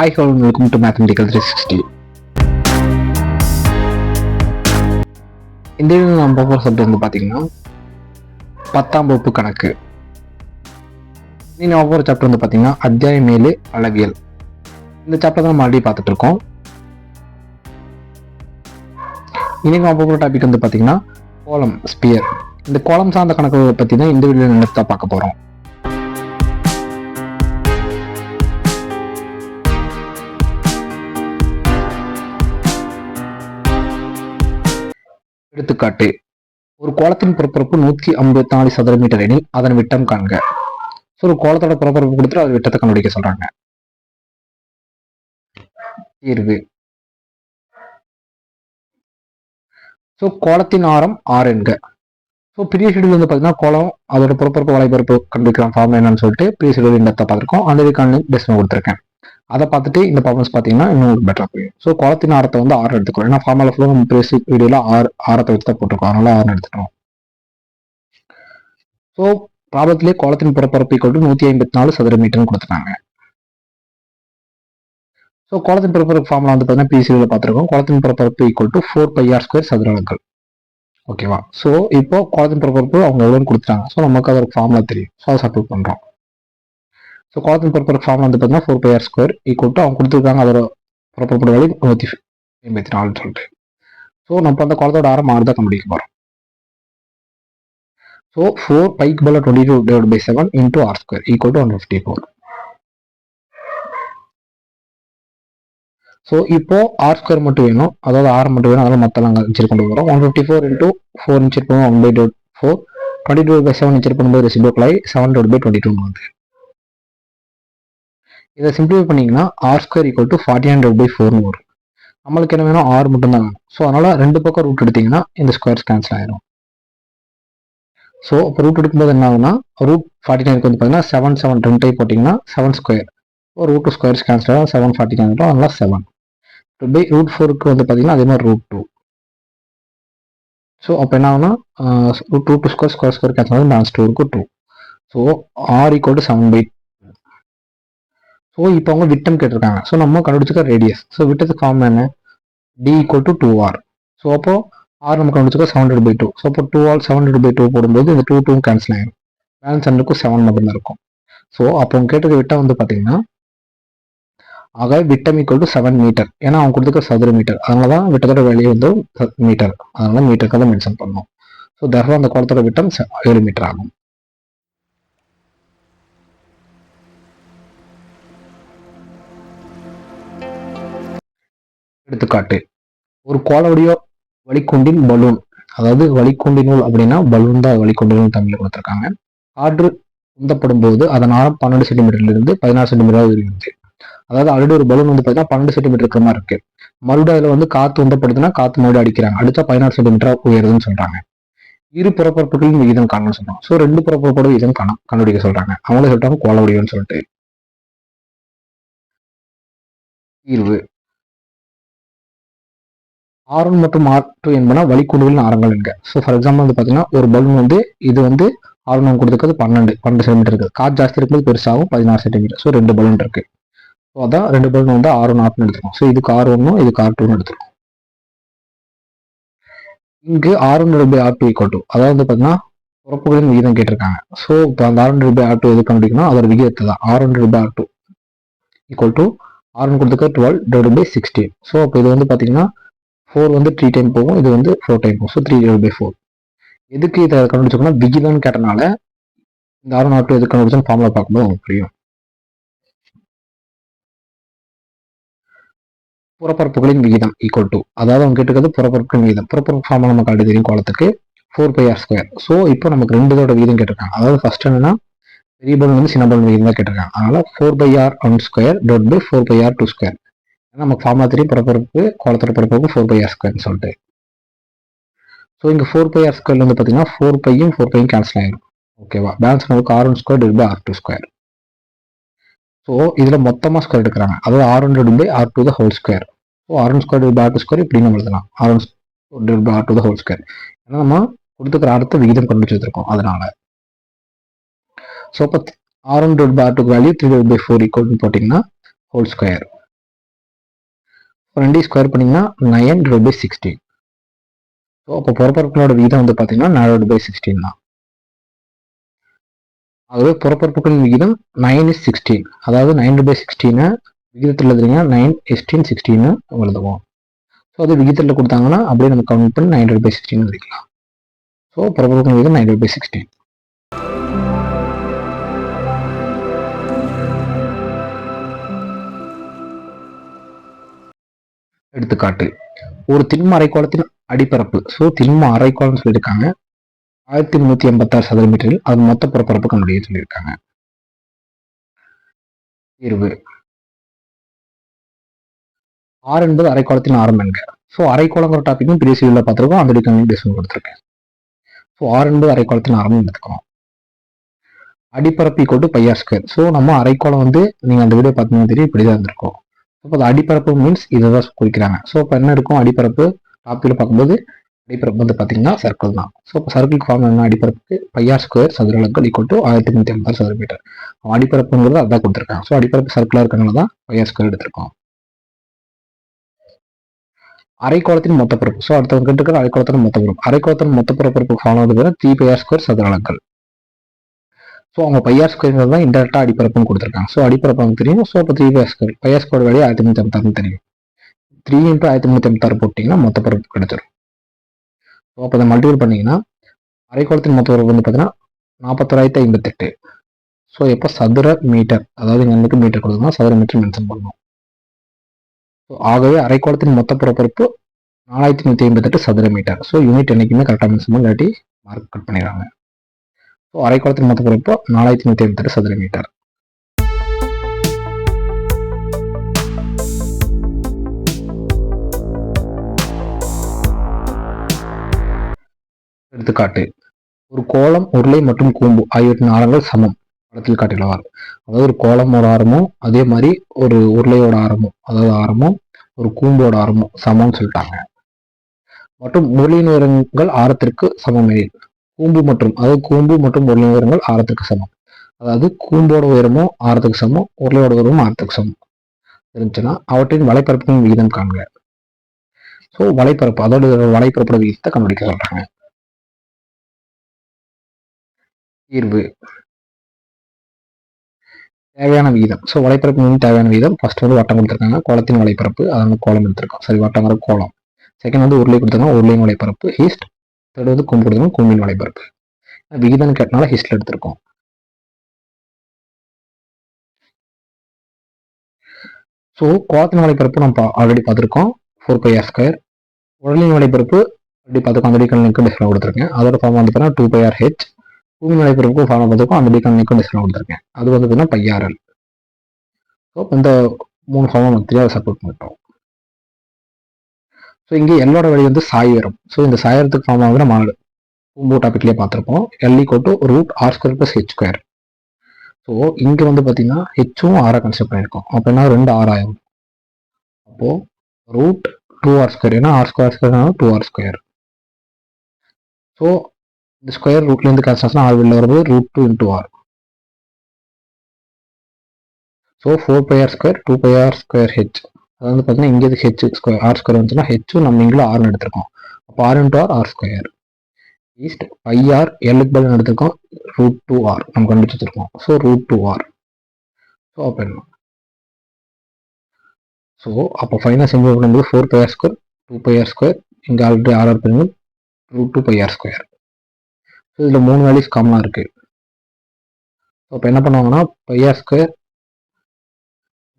Hi hello welcome to mathematical three sixty இந்த நம்ம போகிற சப்ஜெக்ட் வந்து பார்த்தீங்கன்னா பத்தாம் வகுப்பு கணக்கு. நீங்கள் ஒவ்வொரு சாப்டர் வந்து பார்த்தீங்கன்னா அத்தியாயம் ஏழு அளவியல். இந்த சாப்டர் தான் நம்ம ஆல்ரெடி பார்த்துட்டு இருக்கோம். இன்னைக்கு நம்ம டாபிக் வந்து பார்த்தீங்கன்னா கோலம் ஸ்பியர் இந்த கோலம் சார்ந்த கணக்கு பற்றி தான் இந்த வீடியோ நிறுத்தா பார்க்க போகிறோம் எடுத்துக்காட்டு ஒரு கோலத்தின் பிறப்பரப்பு நூற்றி ஐம்பத்தி நாலு சதுர மீட்டர் எனில் அதன் விட்டம் காண்க. ஸோ ஒரு கோலத்தோட பிறப்பரப்பு கொடுத்துட்டு அது விட்டத்தை கண்டுபிடிக்க சொல்றாங்க. தீர்வு. ஸோ கோலத்தின் ஆரம் ஆறு என்க. ஸோ பெரிய ஷெடியூல் வந்து பார்த்தீங்கன்னா கோலம் அதோட புறப்பரப்பு வலைப்பரப்பு கண்டுபிடிக்கலாம் ஃபார்ம் என்னன்னு சொல்லிட்டு பெரிய ஷெடியூல் இந்த பார்த்துருக்கோம். அந்த இதுக்கான டெஸ்ட் கொடுத்துருக்கேன். அதை பார்த்துட்டு இந்த ப்ராப்ளம்ஸ் பார்த்தீங்கன்னா இன்னும் பெட்டராக போயிடும் ஸோ குளத்தின் ஆரத்தை வந்து ஆறு எடுத்துக்கிறோம் ஏன்னா ஃபார்முலா ஃபுல்லாக நம்ம பேசிக் வீடியோவில் ஆறு ஆரத்தை வச்சு தான் போட்டிருக்கோம். அதனால ஆறு எடுத்துக்கிறோம் ஸோ ப்ராபத்திலே குளத்தின் புறப்பரப்பு கொண்டு நூற்றி ஐம்பத்தி நாலு சதுர மீட்டர்னு கொடுத்துட்டாங்க. ஸோ குளத்தின் புறப்பரப்பு ஃபார்முலா வந்து பார்த்தீங்கன்னா பிசியில் பார்த்துருக்கோம். குளத்தின் புறப்பரப்பு equal to four pi r square சதுர அலகுகள். ஓகேவா ஸோ இப்போ குளத்தின் புறப்பரப்பு அவங்க எவ்வளோன்னு கொடுத்துட்டாங்க. ஸோ நமக்கு அதோட ஃபார்முலா தெரியும். ஸோ அதை சப்மிட் பண்ணுறோம் ஸோ குளத்தின் புறப்பரப்பு ஃபார்ம் வந்து பார்த்தீங்கன்னா four pi r square equal to அவங்க கொடுத்துருக்காங்க அதோட புறப்பரப்பு வழி நூற்றி எண்பத்தி நாலுன்னு சொல்லிட்டு. ஸோ நம்ம அந்த குளத்தோட ஆரம் ஆறு தான் கண்டுபிடிக்க போகிறோம் ஸோ ஃபோர் பைக்கு போல twenty two divide by seven into r square equal to one fifty four so இப்போ ஆர் ஸ்கொயர் மட்டும் வேணும். அதாவது ஆர் மட்டும் வேணும். அதெல்லாம் மற்றெல்லாம் இன்ச்சர் கொண்டு போகிறோம் one fifty four into four இன்ச்சர் போகும் one by two four twenty two by seven இன்ச்சர் பண்ணும்போது ரெசிபியோக்களை seven two by twenty two வந்து இதை சிம்பிளிஃபை பண்ணிங்கன்னா r square equal to forty hundred by ஃபோர்னு வரும். நம்மளுக்கு என்ன வேணும்? ஆர் மட்டும் தான் வேணும். ஸோ அதனால் ரெண்டு பக்கம் ரூட் எடுத்தீங்கன்னா இந்த ஸ்கொயர்ஸ் கேன்சல் ஆயிரும். ஸோ இப்போ ரூட் எடுக்கும்போது என்ன ஆகுனா ரூட் ஃபார்ட்டி நைனுக்கு வந்து பார்த்தீங்கன்னா செவன் செவன் ரெண்டு டைப் போட்டிங்கன்னா செவன் ஸ்கொயர் இப்போ ரூட் டூ ஸ்கொயர்ஸ் கேன்சல் ஆகும் செவன் ஃபார்ட்டி நைன் வரும். அதனால் செவன் பை ரூட் ஃபோருக்கு வந்து பார்த்தீங்கன்னா அதே மாதிரி ரூட் டூ ஸோ அப்போ என்ன ஆகுனா root two two square square square cancel ஆகும். டான்ஸ் டூ இருக்கும் two so r equal to seven by so இப்போ அவங்க விட்டம் கேட்டிருக்காங்க. ஸோ நம்ம கண்டுபிடிச்சிக்க ரேடியஸ் ஸோ விட்டத்துக்கு ஃபார்ம் என்ன? D equal to two r so அப்போ ஆர் நம்ம கண்டுபிடிச்சிக்க seven hundred by two so அப்போ two all seven hundred by two போடும்போது இந்த டூ டூ கேன்சல் ஆயிடும் பேலன்ஸ் ஹண்ட்ரடுக்கும் செவன் மட்டும்தான் இருக்கும். ஸோ அப்போ அவங்க கேட்டது விட்டம் வந்து பார்த்தீங்கன்னா ஆக விட்டம் ஈக்குவல் டு செவன் மீட்டர் ஏன்னா அவங்க கொடுத்துக்க சதுர மீட்டர் அதனால தான் விட்டத்தோட வெளியே வந்து மீட்டர் அதனால மீட்டருக்கு தான் மென்ஷன் பண்ணணும் ஸோ தர்வா அந்த குளத்தோட விட்டம் ஏழு மீட்டர் ஆகும். எடுத்துக்காட்டு. ஒரு கோலவுடைய வழிகொண்டின் பலூன். அதாவது வழிகொண்டினுள் அப்படின்னா பலூன் தான் வழிகொண்டினுள் தமிழில் கொடுத்துருக்காங்க. காற்று உந்தப்படும் போது அதன் ஆரம் பன்னெண்டு சென்டிமீட்டர்லேருந்து பதினாறு சென்டிமீட்டராக இருக்குது அதாவது ஆல்ரெடி ஒரு பலூன் வந்து பார்த்தீங்கன்னா பன்னெண்டு சென்டிமீட்டர் இருக்கிற மாதிரி இருக்கு. மறுபடியும் அதில் வந்து காற்று உந்தப்படுதுன்னா காற்று மறுபடியும் அடிக்கிறாங்க. அடிச்சா பதினாறு சென்டிமீட்டராக உயருதுன்னு சொல்கிறாங்க இரு புறப்பரப்புகளின் விகிதம் காணணும்னு சொல்கிறாங்க ஸோ ரெண்டு புறப்பரப்போட விகிதம் காணும் கண்டுபிடிக்க சொல்கிறாங்க அவங்களே சொல்லிட்டாங்க கோலவுடையன்னு சொல்லிட்டு. தீர்வு. ஆர் ஒன் மற்றும் ஆர் டூ என்பன வழிகொண்டுகளின் ஆரங்கள் என்க ஸோ ஃபார் எக்ஸாம்பிள் வந்து பார்த்தீங்கன்னா ஒரு பலூன் வந்து இது வந்து ஆர் ஒன் கொடுத்துருக்கிறது பன்னெண்டு பன்னெண்டு சென்டிமீட்டர் இருக்குது காற்று ஜாஸ்தி இருக்கும்போது பெருசாகும் பதினாறு சென்டிமீட்டர் ஸோ ரெண்டு பலூன் இருக்கு. ஸோ அதான் ரெண்டு பலூன் வந்து ஆர் ஒன் ஆர்ட்னு எடுத்துருக்கோம் ஸோ இதுக்கு ஆர் ஒன்னும் இதுக்கு ஆர் டூன்னு எடுத்துருக்கோம் இங்கு r one by r two equal to two வந்து பார்த்தீங்கன்னா உறப்புகளின் விகிதம் கேட்டிருக்காங்க. ஸோ இப்போ அந்த r one by r two எது கண்டுபிடிக்கணும் அதோட விகிதத்தை தான். R one by r two equal to r one கொடுத்துக்க twelve divide by sixteen so அப்போ இது வந்து பார்த்தீங்கன்னா ஃபோர் வந்து த்ரீ டைம் போகும் இது வந்து ஃபோர் டைம் போகும். So three divide by four எதுக்கு இதை கண்டுபிடிச்சோம்னா விகிதம்னு கேட்டனால இந்த ஆறு நாட்டு எதுக்கு கண்டுபிடிச்சோம் ஃபார்முலா பார்க்கும்போது உங்களுக்கு புரியும். புறப்பரப்புகளின் விகிதம் ஈக்குவல் டு அதாவது அவங்க கேட்டுக்கிறது புறப்பரப்புகளின் விகிதம். புறப்பரப்பு ஃபார்முலா நமக்கு ஆல்ரெடி தெரியும் கோலத்துக்கு four pi r square so இப்போ நமக்கு ரெண்டு இதோட விகிதம் கேட்டிருக்காங்க. அதாவது ஃபர்ஸ்ட் என்னன்னா பெரிய பலன் வந்து சின்ன பலன் விகிதம் தான் கேட்டிருக்காங்க. அதனால four pi r one square dot by four pi r two square நமக்கு ஃபார்முலா தெரியும் புறப்பரப்பு கோலத்தோட புறப்பரப்பு ஃபோர் பை ஆர் ஸ்கொயர்னு சொல்லிட்டு. ஸோ இங்கே ஃபோர் பை ஆர் ஸ்கொயர் வந்து பார்த்தீங்கன்னா ஃபோர் பையும் ஃபோர் பையும் கேன்சல் ஆகிடும் ஓகேவா பேலன்ஸ் நமக்கு r one square divide by r two square so இதில் மொத்தமாக ஸ்கொயர் எடுக்கிறாங்க. அதாவது r one divide by r two the whole square so r one square divide by r two square இப்படி நம்ம எழுதலாம். R one divide by r two the whole square ஏன்னா நம்ம கொடுத்துக்கிற அடுத்த விகிதம் கண்டுபிடிச்சு வச்சிருக்கோம் அதனால. ஸோ இப்போ r one divide by r two value three divide by four ஈக்குவல்னு போட்டிங்கன்னா ஹோல் ஸ்கொயர் ரெண்டையும் ஸ்கொயர் பண்ணிங்கன்னா nine divide by sixteen so அப்போ புறப்பரப்புகளோட விகிதம் வந்து பார்த்தீங்கன்னா நாலு பை சிக்ஸ்டீன் தான். ஆகவே புறப்பரப்புகளின் விகிதம் நைன் இஸ் சிக்ஸ்டீன் அதாவது நைன் பை சிக்ஸ்டீனை விகிதத்தில் எழுதுறீங்கன்னா நைன் எஸ்டீன் சிக்ஸ்டீன்னு எழுதுவோம். ஸோ அது விகிதத்தில் கொடுத்தாங்கன்னா அப்படியே நம்ம கவுண்ட் பண்ணி நைன் பை சிக்ஸ்டீன் எழுதிக்கலாம். ஸோ புறப்பரப்புகளின் விகிதம் நைன் பை சிக்ஸ்டீன் எடுத்துக்காட்டு. ஒரு திண்ம அரைக்கோளத்தின் அடிப்பரப்பு. ஸோ திண்ம அரைக்கோளம்னு சொல்லியிருக்காங்க. ஆயிரத்தி முந்நூற்றி எண்பத்தாறு சதுர மீட்டரில் அது மொத்த புறப்பரப்பு கண்டுபிடிக்க சொல்லியிருக்காங்க. தீர்வு. ஆர் என்பது அரைக்கோளத்தின் ஆரம் என்க. ஸோ அரைக்கோளங்கிற டாப்பிக்கும் பெரிய சீரியலில் பார்த்துருக்கோம். அந்த டிக்கனிங் டிஸ்கன் கொடுத்துருக்கேன். ஸோ ஆர் என்பது அரைக்கோளத்தின் ஆரம் எடுத்துக்கணும் அடிப்பரப்பு கொண்டு டு பையார் ஸ்கொயர் ஸோ நம்ம அரைக்கோளம் வந்து நீங்கள் அந்த வீடியோ பார்த்தீங்கன்னா தெரியும் இப்படி தான் இருந்திருக்கோம். இப்போ அடிப்பரப்பு மீன்ஸ் இதை தான் குறிக்கிறாங்க. ஸோ இப்போ என்ன இருக்கும்? அடிப்பரப்பு டாப்பில் பார்க்கும்போது அடிப்பரப்பு வந்து பார்த்தீங்கன்னா சர்க்கிள் தான். ஸோ இப்போ சர்க்கிள் ஃபார்ம் என்ன? அடிப்பரப்புக்கு பையார் ஸ்கொயர் சதுரலங்கள் ஈக்குவல் டு ஆயிரத்தி நூற்றி ஐம்பது சதுர மீட்டர் அடிப்பரப்புங்கிறது அதான் கொடுத்துருக்காங்க. ஸோ அடிப்பரப்பு சர்க்கிளாக இருக்கிறனால தான் பையார் ஸ்கொயர் எடுத்திருக்கோம். அரைக்கோளத்தின் மொத்த பரப்பு ஸோ அடுத்தவங்க இருக்கிற அரைக்கோளத்தின் மொத்த பரப்பு அரைக்கோளத்தின் மொத்த பரப்பு ஃபாலோ வந்து த்ரீ பையார் ஸ்கொயர் சதுரலங்கள் ஸோ அவங்க பையார் ஸ்கொயர் தான் இன்டெரக்டாக அடிப்பரப்பும் கொடுத்துருக்காங்க. ஸோ அடிப்பரப்பு அவங்க தெரியும். ஸோ இப்போ three pi r square pi r square வேலையை ஆயிரத்தி முந்நூற்றி ஐம்பத்தாறு தெரியும். த்ரீ இன்ட்டு ஆயிரத்தி முந்நூற்றி ஐம்பத்தாறு போட்டிங்கன்னா மொத்த பரப்பு கிடைச்சிடும் ஸோ அப்போ அதை மல்டிபிள் பண்ணிங்கன்னா அரைக்கோளத்தின் மொத்த பரப்பு வந்து பார்த்தீங்கன்னா நாற்பத்தொராயிரத்தி ஐம்பத்தெட்டு. ஸோ எப்போ சதுர மீட்டர் அதாவது இங்கே வந்து மீட்டர் கொடுக்கணும் சதுர மீட்டர் மென்ஷன் பண்ணணும் ஸோ ஆகவே அரைக்கோளத்தின் மொத்த புறப்பரப்பு நாலாயிரத்தி நூற்றி ஐம்பத்தெட்டு சதுர மீட்டர் ஸோ யூனிட் என்றைக்குமே கரெக்டாக மென்ஷன் பண்ணி மார்க் கட் பண்ணிடுறாங்க ஸோ அரைக்கோளத்தின் மொத்த பரப்பு நாலாயிரத்தி நூற்றி ஐம்பத்தெட்டு சதுர மீட்டர். எடுத்துக்காட்டு ஒரு கோலம் உருளை மற்றும் கூம்பு ஆகியவற்றின் ஆரங்கள் சமம். படத்தில் காட்டியுள்ளவார் அதாவது ஒரு கோலமோட ஆரமும் அதே மாதிரி ஒரு உருளையோட ஆரமும் அதாவது ஆரமும் ஒரு கூம்போட ஆரமும் சமம்னு சொல்லிட்டாங்க. மற்றும் உருளையின் உயரங்கள் ஆரத்திற்கு சமமெனில் கூம்பு மற்றும் அதாவது கூம்பு மற்றும் உருளை உயரங்கள் ஆரத்துக்கு சமம். அதாவது கூம்போட உயரமும் ஆரத்துக்கு சமம் உருளையோட உயரமும் ஆரத்துக்கு சமம். இருந்துச்சுன்னா அவற்றின் வலைப்பரப்பின் விகிதம் காண்க. ஸோ வலைப்பரப்பு அதோட வலைப்பரப்போட விகிதத்தை கண்டுபிடிக்க சொல்றாங்க. தீர்வு. தேவையான விகிதம். ஸோ வலைப்பரப்பு தேவையான விகிதம் ஃபர்ஸ்ட் வந்து வட்டம் கொடுத்துருக்காங்க. கோலத்தின் வலைப்பரப்பு அதை வந்து கோலம் எடுத்திருக்கோம். சரி வட்டங்கிற கோலம். செகண்ட் வந்து உருளை கொடுத்துருக்காங்க. உருளையின் வலைப்பரப்பு ஈஸ்ட் தேர்ட் வந்து கும்பு கொடுத்துருக்கோம் கும்பின் வலைப்பரப்பு விகிதம் கேட்டனால ஹிஸ்ட்ல எடுத்திருக்கோம். ஸோ கோலத்தின் வலைப்பரப்பு நம்ம ஆல்ரெடி பார்த்துருக்கோம். ஃபோர் பை ஆர் ஸ்கொயர் உடலின் வலைப்பரப்பு அப்படி பார்த்துக்கோம் அந்த டிக்கல் நிற்கும் கொடுத்துருக்கேன். அதோட ஃபார்ம் வந்து பார்த்தீங்கன்னா டூ பை ஆர் ஹெச் பூமி வலைப்பரப்புக்கும் ஃபார்ம் பார்த்துருக்கோம் அந்த டிக்கல் நிற்கும் டிஸ்பிளே கொடுத்துருக்கேன். அது வந்து பார்த்தீங்கன்னா பையாரல் ஸோ இந்த மூணு ஃபார்மும் நம்ம தெரியாத சப்போர்ட் பண்ணிட்டோம். ஸோ இங்கே எல்லோட வழி வந்து சாயிரம் ஸோ இந்த சாயிரத்துக்கு ஃபார்ம் ஆகுற மாடு பூம்போ டாபிக்லேயே பார்த்துருப்போம். எல் கோட்டு root r square plus H square so இங்கே வந்து பார்த்தீங்கன்னா ஹெச்சும் ஆராக கன்சிடர் பண்ணியிருக்கோம். அப்படின்னா ரெண்டு ஆறாயிரம் அப்போது ரூட் டூ ஆர் ஸ்கொயர் ஏன்னா r square square two r square so இந்த ஸ்கொயர் ரூட்லேருந்து கேன்சல் ஆர் வெளில வரும்போது root two into r so four pi r square two by r square H அது வந்து பார்த்தீங்கன்னா இங்கே ஹெச் ஸ்கொயர் ஆர் ஸ்கொயர் வந்துச்சுன்னா ஹெச்சும் நம்ம இங்கே ஆர்னு எடுத்திருக்கோம். அப்போ r into r r square east ஐஆர் ஆர் எல்லுக்கு பதில் எடுத்திருக்கோம். ரூட் டூ ஆர் நம்ம கண்டுபிடிச்சு வச்சிருக்கோம். So root two r so அப்போ என்ன? ஸோ அப்போ ஃபைனல் சிம்பிள் பண்ணும்போது four pi r square two by r square இங்கே ஆல்ரெடி ஆர் ஆர் பண்ணுங்க root two by r square so இதில் மூணு வேல்யூஸ் காமனாக இருக்குது ஸோ இப்போ என்ன பண்ணுவாங்கன்னா pi r square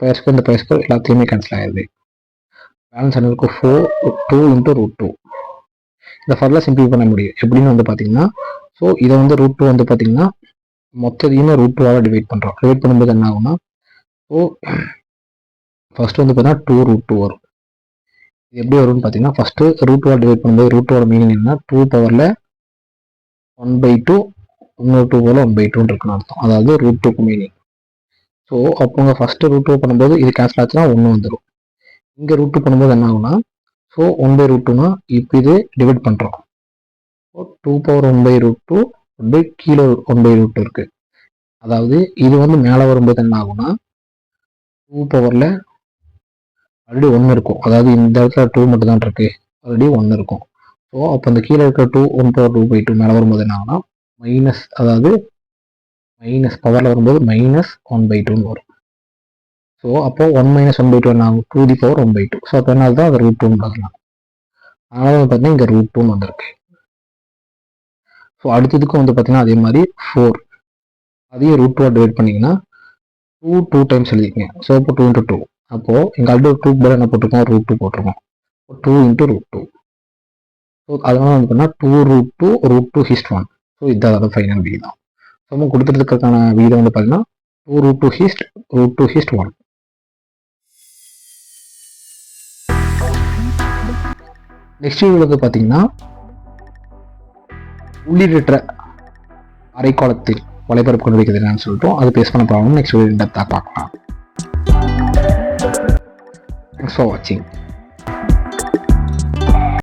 pi square இந்த பை ஸ்கொயர் எல்லாத்தையுமே கேன்சல் ஆயிடுது பேலன்ஸ் என்ன four two into root two இதை ஃபர்தர் சிம்பிள் பண்ண முடியும். எப்படின்னு வந்து பார்த்தீங்கன்னா ஸோ இதை வந்து ரூட் டூ வந்து பார்த்தீங்கன்னா மொத்தத்தையுமே ரூட் டூவாக டிவைட் பண்ணுறோம் டிவைட் பண்ணும்போது என்ன ஆகும்னா ஸோ ஃபர்ஸ்ட் வந்து பார்த்தீங்கன்னா டூ ரூட் டூ வரும். இது எப்படி வரும்னு பார்த்தீங்கன்னா ஃபஸ்ட்டு ரூட் டூவாக டிவைட் பண்ணும்போது ரூட் டூவோட மீனிங் என்ன டூ பவரில் ஒன் பை டூ இன்னொரு டூ போல் ஒன் பை டூன்னு இருக்குன்னு அர்த்தம். அதாவது ரூட் டூக்கு மீனிங் ஸோ அப்போ ஃபஸ்ட்டு ரூட் டூ பண்ணும்போது இது கேன்சல் ஆச்சுன்னா ஒன்று வந்துடும் இங்கே ரூட் டூ பண்ணும்போது என்ன ஆகும்னா ஸோ ஒன் பை ரூட் டூனா இப்போ இது டிவைட் பண்ணுறோம் so two power one by root two one by கீழே ஒன் பை ரூட் இருக்குது அதாவது இது வந்து மேலே வரும்போது என்ன ஆகும்னா டூ பவரில் ஆல்ரெடி ஒன்று இருக்கும். அதாவது இந்த இடத்துல டூ மட்டும் தான் ஆல்ரெடி ஒன்று இருக்கும். ஸோ அப்போ அந்த கீழே இருக்கிற two one power two by two மேலே வரும்போது என்ன ஆகும்னா மைனஸ் அதாவது மைனஸ் பவரில் வரும்போது மைனஸ் ஒன் பை டூன்னு வரும். ஸோ அப்போ one minus one by two என்ன ஆகும்? Two the power one by two so அப்போ என்ன தான் அது ரூட் டூன்னு பார்க்கலாம். அதனால வந்து பார்த்தீங்கன்னா இங்கே ரூட் டூன்னு வந்திருக்கு. ஸோ அடுத்ததுக்கும் வந்து பார்த்தீங்கன்னா அதே மாதிரி ஃபோர் அதையும் ரூட் டூ டிவைட் பண்ணிங்கன்னா டூ டூ டைம்ஸ் எழுதிக்கங்க. ஸோ இப்போ டூ இன்ட்டு டூ அப்போது எங்கள் ஆல்ரெடி ஒரு டூ பேர் என்ன போட்டிருக்கோம்? ரூட் டூ போட்டிருக்கோம். Two into root two so அதனால வந்து பார்த்தீங்கன்னா two root two root two hist one so இதான் ஃபைனல் விகிதம் தான். சமம் கொடுத்துருக்கிறதுக்கான விகிதம் வந்து பார்த்தீங்கன்னா டூ ரூட் டூ ஹிஸ்ட் ரூட் டூ ஹிஸ்ட் ஒன் நெக்ஸ்ட் வந்து பார்த்தீங்கன்னா உள்ளீடற்ற அரைக்கோளத்தில் வலைபரப்பு கொண்டு வைக்கிறது என்னன்னு சொல்லிட்டோம் அது பேஸ் பண்ண ப்ராப்ளம் நெக்ஸ்ட் வீடியோ டெப்த்தாக பார்க்கலாம். தேங்க்ஸ் ஃபார் வாட்சிங்